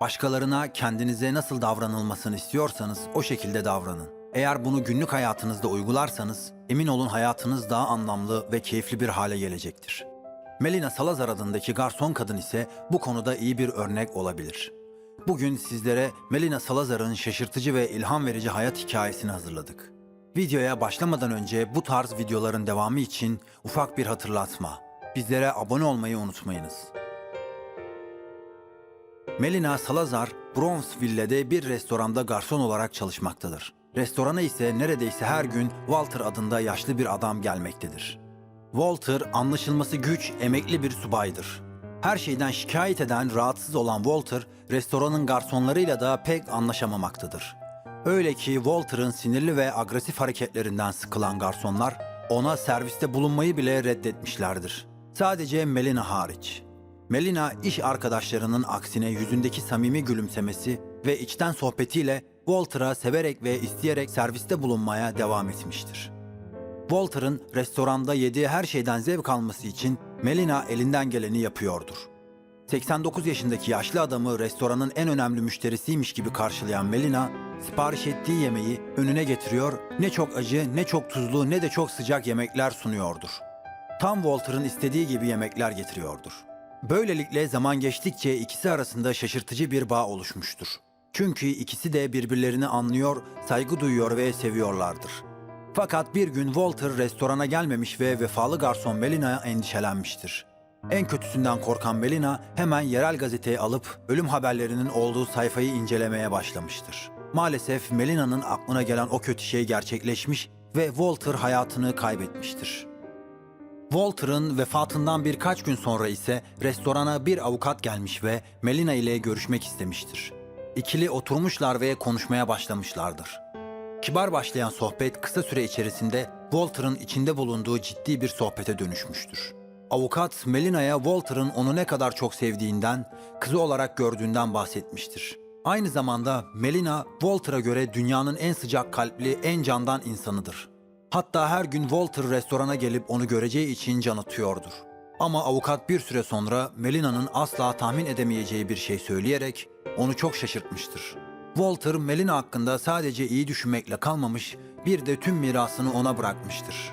Başkalarına kendinize nasıl davranılmasını istiyorsanız o şekilde davranın. Eğer bunu günlük hayatınızda uygularsanız emin olun hayatınız daha anlamlı ve keyifli bir hale gelecektir. Melina Salazar adındaki garson kadın ise bu konuda iyi bir örnek olabilir. Bugün sizlere Melina Salazar'ın şaşırtıcı ve ilham verici hayat hikayesini hazırladık. Videoya başlamadan önce bu tarz videoların devamı için ufak bir hatırlatma. Bizlere abone olmayı unutmayınız. Melina Salazar, Bronxville'de bir restoranda garson olarak çalışmaktadır. Restorana ise neredeyse her gün Walter adında yaşlı bir adam gelmektedir. Walter anlaşılması güç, emekli bir subaydır. Her şeyden şikayet eden, rahatsız olan Walter, restoranın garsonlarıyla da pek anlaşamamaktadır. Öyle ki Walter'ın sinirli ve agresif hareketlerinden sıkılan garsonlar ona serviste bulunmayı bile reddetmişlerdir. Sadece Melina hariç. Melina iş arkadaşlarının aksine yüzündeki samimi gülümsemesi ve içten sohbetiyle Walter'a severek ve isteyerek serviste bulunmaya devam etmiştir. Walter'ın restoranda yediği her şeyden zevk alması için Melina elinden geleni yapıyordur. 89 yaşındaki yaşlı adamı restoranın en önemli müşterisiymiş gibi karşılayan Melina, sipariş ettiği yemeği önüne getiriyor, ne çok acı, ne çok tuzlu, ne de çok sıcak yemekler sunuyordur. Tam Walter'ın istediği gibi yemekler getiriyordur. Böylelikle zaman geçtikçe ikisi arasında şaşırtıcı bir bağ oluşmuştur. Çünkü ikisi de birbirlerini anlıyor, saygı duyuyor ve seviyorlardır. Fakat bir gün Walter restorana gelmemiş ve vefalı garson Melina'ya endişelenmiştir. En kötüsünden korkan Melina hemen yerel gazeteyi alıp ölüm haberlerinin olduğu sayfayı incelemeye başlamıştır. Maalesef Melina'nın aklına gelen o kötü şey gerçekleşmiş ve Walter hayatını kaybetmiştir. Walter'ın vefatından birkaç gün sonra ise restorana bir avukat gelmiş ve Melina ile görüşmek istemiştir. İkili oturmuşlar ve konuşmaya başlamışlardır. Kibar başlayan sohbet kısa süre içerisinde Walter'ın içinde bulunduğu ciddi bir sohbete dönüşmüştür. Avukat Melina'ya Walter'ın onu ne kadar çok sevdiğinden, kızı olarak gördüğünden bahsetmiştir. Aynı zamanda Melina, Walter'a göre dünyanın en sıcak kalpli, en candan insanıdır. Hatta her gün Walter restorana gelip onu göreceği için can atıyordur. Ama avukat bir süre sonra Melina'nın asla tahmin edemeyeceği bir şey söyleyerek onu çok şaşırtmıştır. Walter, Melina hakkında sadece iyi düşünmekle kalmamış, bir de tüm mirasını ona bırakmıştır.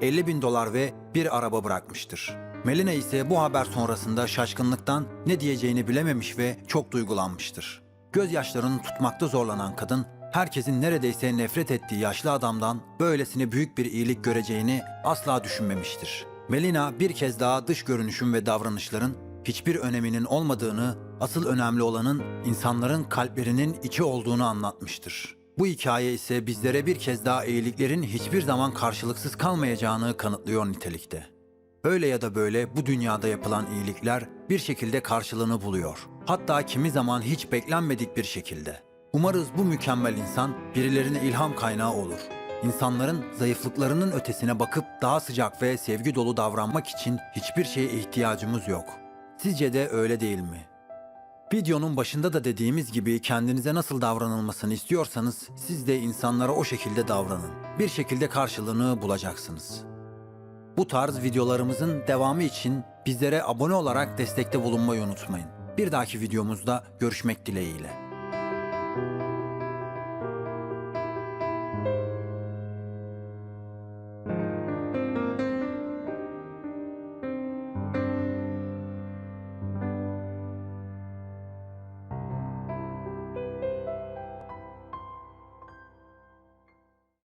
50 bin dolar ve bir araba bırakmıştır. Melina ise bu haber sonrasında şaşkınlıktan ne diyeceğini bilememiş ve çok duygulanmıştır. Gözyaşlarını tutmakta zorlanan kadın, herkesin neredeyse nefret ettiği yaşlı adamdan böylesine büyük bir iyilik göreceğini asla düşünmemiştir. Melina bir kez daha dış görünüşün ve davranışların hiçbir öneminin olmadığını, asıl önemli olanın insanların kalplerinin içi olduğunu anlatmıştır. Bu hikaye ise bizlere bir kez daha iyiliklerin hiçbir zaman karşılıksız kalmayacağını kanıtlıyor nitelikte. Öyle ya da böyle bu dünyada yapılan iyilikler bir şekilde karşılığını buluyor. Hatta kimi zaman hiç beklenmedik bir şekilde. Umarız bu mükemmel insan birilerine ilham kaynağı olur. İnsanların zayıflıklarının ötesine bakıp daha sıcak ve sevgi dolu davranmak için hiçbir şeye ihtiyacımız yok. Sizce de öyle değil mi? Videonun başında da dediğimiz gibi kendinize nasıl davranılmasını istiyorsanız siz de insanlara o şekilde davranın. Bir şekilde karşılığını bulacaksınız. Bu tarz videolarımızın devamı için bizlere abone olarak destekte bulunmayı unutmayın. Bir dahaki videomuzda görüşmek dileğiyle. thank you